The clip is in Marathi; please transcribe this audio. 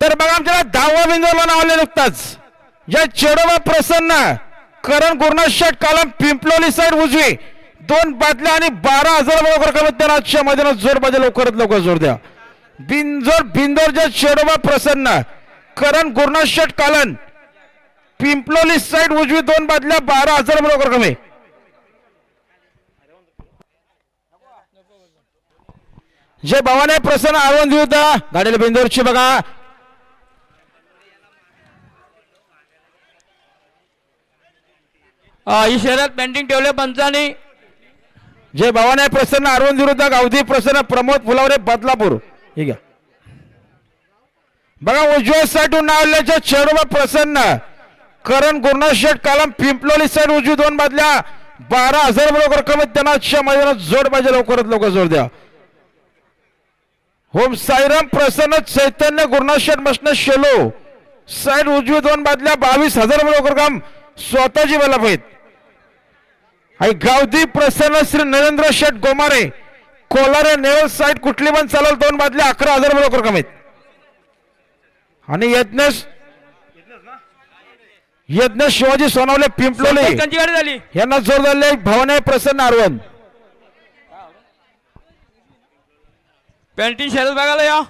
तर बघा आमच्याला दहावा बिंदूला नावले नुकताच या चेडोबा प्रसन्न करण गुरुनाथ शेट कालम पिंपलोली साईड उजवी. दोन बादल्या आणि बारा हजार लवकर कमी त्यांना आजच्या मैदानात जोर पाहिजे लवकरात लवकर जोर द्या. बिंजोर बिंदोरच्या चेडोबा प्रसन्न करण गुरुनाथ शेट कालन पिंपलोली साईड उजवी. दोन बादल्या बारा हजार लवकर कमी. जे भवाने प्रसन्न आळवंदी द्या गाडीला बिंदोरची बघा. ही शहरात पेंटिंग ठेवले पंचानी. जे भवानी प्रसन्न अरविंद विरुद्ध गावधी प्रसन्न प्रमोद फुलावरे बदलापूर. हे घ्या. बघा उजव्या साईडून नावल्याच्या चेडोबा प्रसन्न. करण गुरुनाथ शेठ कालम पिंपलोली साईड उजवी दोन बादल्या. बारा हजार बरोबर कमीत त्यांना. मैदानात जोड पाहिजे लवकरात लवकर जोड द्या. होम साईराम प्रसन्न चैतन्य गुरुनाथ शेठ मसन शेलो. साईड उजवी दोन बादल्या बावीस हजार बरोबर काम स्वतःची मला पाहिजे आणि गावदी प्रसन्न श्री नरेंद्र शेठ गोमारे कोलारे नेवल साईड कुठली पण चालेल दोन बादले अकरा हजार रुपये लोकर कमीत. आणि यज्ञेश यज्ञेश शिवाजी सोनावले पिंपलोले यांना जोर झाले भावने प्रसन्न आरवण. पेंटिंग शेल बघायला या.